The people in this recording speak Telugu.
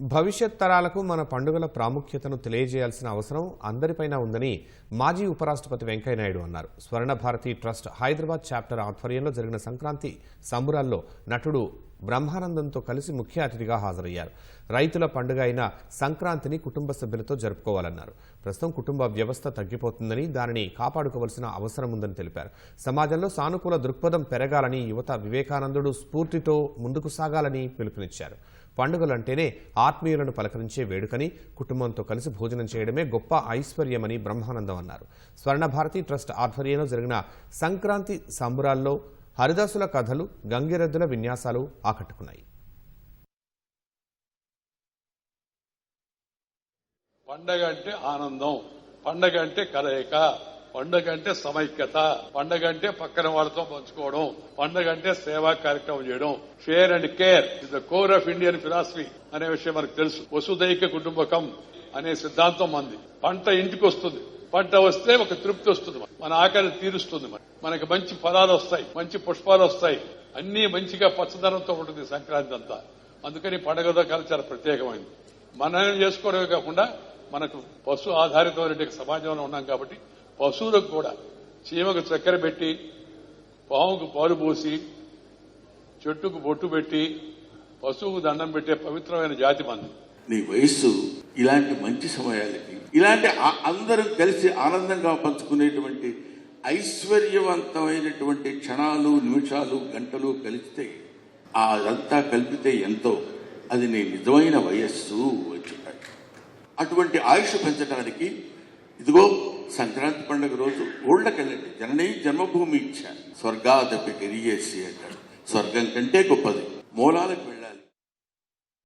భవిష్యత్ తరాలకు మన పండుగల ప్రాముఖ్యతను తెలియజేయాల్సిన అవసరం అందరిపైన ఉందని మాజీ ఉపరాష్ట్రపతి వెంకయ్యనాయుడు అన్నారు. స్వర్ణ భారతి ట్రస్ట్ హైదరాబాద్ చాప్టర్ ఆధ్వర్యంలో జరిగిన సంక్రాంతి సంబురాల్లో నటుడు బ్రహ్మానందంతో కలిసి ముఖ్య అతిథిగా హాజరయ్యారు. రైతుల పండుగ అయిన సంక్రాంతిని కుటుంబ సభ్యులతో జరుపుకోవాలన్నారు. ప్రస్తుతం కుటుంబ వ్యవస్థ తగ్గిపోతుందని దానిని కాపాడుకోవాల్సిన అవసరం ఉందని తెలిపారు. సమాజంలో సానుకూల దృక్పథం పెరగాలని యువత వివేకానందుడు స్ఫూర్తితో ముందుకు సాగాలని పిలుపునిచ్చారు. పండుగలంటేనే ఆత్మీయులను పలకరించే వేడుకని కుటుంబంతో కలిసి భోజనం చేయడమే గొప్ప ఐశ్వర్యమని బ్రహ్మానందం అన్నారు. స్వర్ణ భారతి ట్రస్ట్ ఆధ్వర్యంలో జరిగిన సంక్రాంతి సంబురాల్లో హరిదాసుల కథలు గంగిరెద్దుల విన్యాసాలు ఆకట్టుకున్నాయి. పండగ అంటే ఆనందం పండగ అంటే కలయిక. పండగ అంటే సమైక్యత పండగ అంటే పక్కన వాళ్ళతో పంచుకోవడం పండగ అంటే సేవా కార్యక్రమం చేయడం. Share and care is the core of Indian philosophy అనే విషయం మనకు తెలుసు. వసుదైక కుటుంబకం అనే సిద్ధాంతం మంది. పంట ఇంటికి వస్తుంది. పంట వస్తే ఒక తృప్తి వస్తుంది మన ఆకలి తీరుస్తుంది మరి మనకి మంచి ఫలాలు వస్తాయి. మంచి పుష్పాలు వస్తాయి. అన్ని మంచిగా పచ్చదనంతో ఉంటుంది సంక్రాంతి అంతా. అందుకని పండగతో కాలం చాలా ప్రత్యేకమైంది. మనం చేసుకోవడమే కాకుండా మనకు పశు ఆధారితమైన సమాజంలో ఉన్నాం కాబట్టి పశువులకు కూడా చీమకు చక్కెర పెట్టి పాముకు పాలు పోసి చెట్టుకు బొట్టు పెట్టి పశువుకు దండం పెట్టే పవిత్రమైన జాతి మంది. నీ వయస్సు ఇలాంటి మంచి సమయాలకి ఇలాంటి అందరం కలిసి ఆనందంగా పంచుకునేటువంటి ఐశ్వర్యవంతమైనటువంటి క్షణాలు నిమిషాలు గంటలు కలిస్తే అదంతా కలిపితే ఎంతో అది నీ నిజమైన వయస్సు అని అటువంటి ఆయుష్ పెంచడానికి ఇదిగో సంక్రాంతి పండుగ రోజు ఊళ్ళకెళ్ళండి. జననీ జన్మభూమి ఇచ్చా. స్వర్గాదపి గిరియేసి అంటాడు. స్వర్గం కంటే గొప్పది. మూలాలకు వెళ్ళి